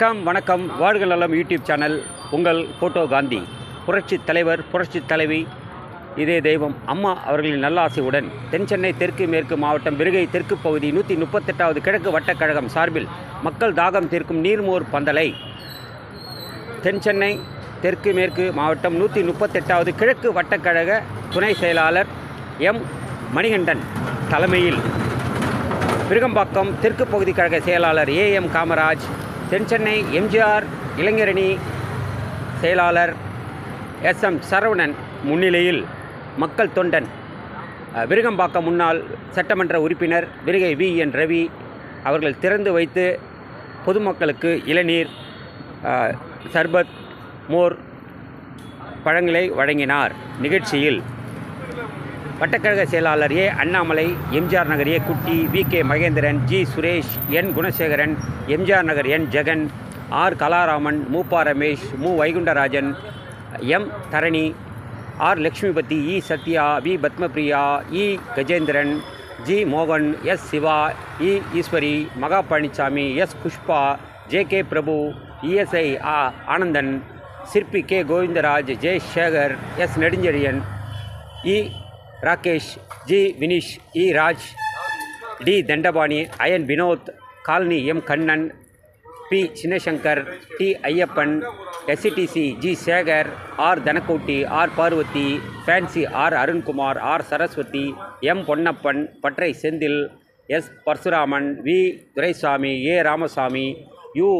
வணக்கம் வணக்கம். வாழ்க நலம் யூடியூப் சேனல். உங்கள் ஃபோட்டோ காந்தி. புரட்சி தலைவர் புரட்சி தலைவி. இதே தெய்வம் அம்மா அவர்களின் நல்லாசையுடன் தென் சென்னை தெற்கு மேற்கு மாவட்டம் விருகை தெற்கு பகுதி நூற்றி முப்பத்தெட்டாவது கிழக்கு வட்டக்கழகம் சார்பில் மக்கள் தாகம் தீர்க்கும் நீர்மோர் பந்தலை. தென் சென்னை தெற்கு மேற்கு மாவட்டம் நூற்றி முப்பத்தெட்டாவது கிழக்கு வட்டக்கழக துணை செயலாளர் எம். மணிகண்டன் தலைமையில். விருகம்பாக்கம் தெற்கு பகுதி கழக செயலாளர் ஏ. எம். காமராஜ் தென்சென்னை எம்ஜிஆர் இளைஞரணி செயலாளர் எஸ் எம் சரவணன் முன்னிலையில் மக்கள் தொண்டன் விருகம்பாக்கம் முன்னாள் சட்டமன்ற உறுப்பினர் விருகை வி என் ரவி அவர்கள் திறந்து வைத்து பொதுமக்களுக்கு இளநீர் சர்பத் மோர் பழங்களை வழங்கினார். நிகழ்ச்சியில் வட்டக்கழக செயலாளர் ஏ Annamalai MGR Nagar A Kutty V K Mahendran G Suresh N Gunasekaran MGR Nagar N Jagan R Kalaraman Moopa Ramesh M Vaikundarajan M Dharani R Lakshmipathi E Sathya V Padmapriya E Gajendran G மோகன் எஸ் சிவா இ Eswari Maha Palanisamy S Pushpa J K Prabhu ESI ஆ Anandan Sirpi K Govindaraj Jai Sekar S Nedunchezhiyan இ Rakesh G. Vinish இ. Raj D. Dhandapani Ayan Vinoth colony M. Kannan P. Chinnasankar D. Ayyappan SCDC G. Sekar R. Thanakodi R. Parvathi fancy R. Arunkumar R. Saraswathi M. Ponnappan பற்றை Senthil S. Parasuraman V. Duraisamy A. Ramasamy U.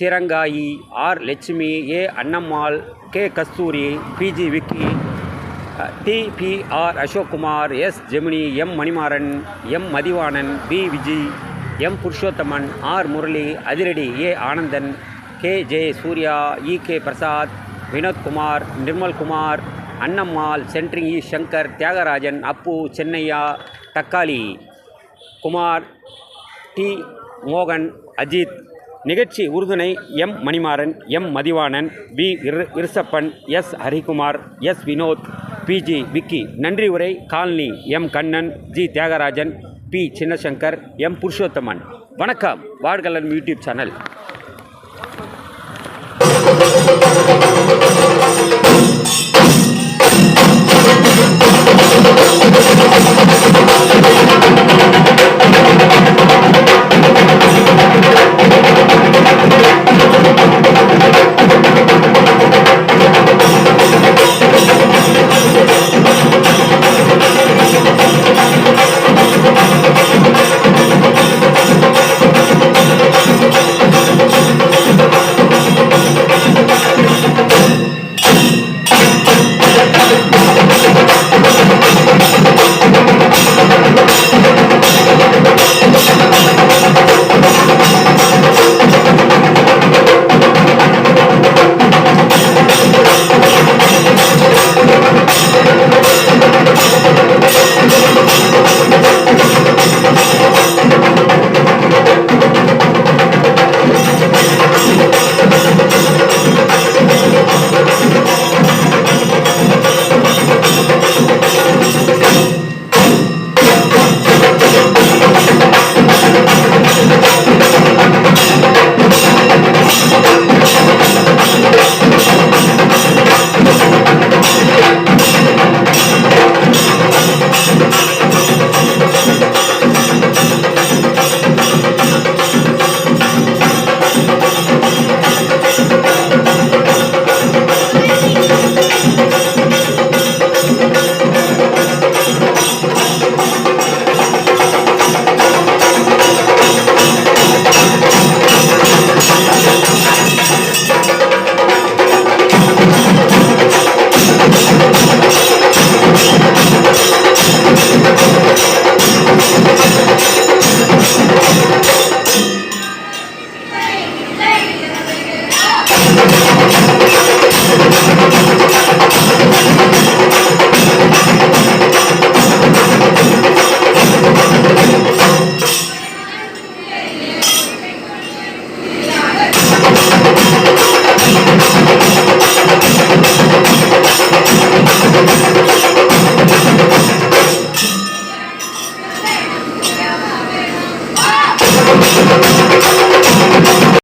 Sirangayi R. Lakshmi A. Annammal K. Kasthuri PG Vicky D PR Ashokkumar S Gemini M Manimaran M Mathivanan P Viji M Purushothaman R Murali அதிரடி A Anandan K J Surya E K Prasad Vinothkumar Nirmalkumar Annammal centring இ சங்கர் தியாகராஜன் அப்பு சென்னையா தக்காளி Kumar D மோகன் அஜித் நிகழ்ச்சி உறுதுணை M Manimaran M Mathivanan P இரு Irusappan S Harikumar S Vinoth PG Vicky. நன்றி உரை colony M Kannan G Thiyagarajan P Chinnasankar M Purushothaman. வணக்கம் வாழ்கலன் யூடியூப் சேனல்.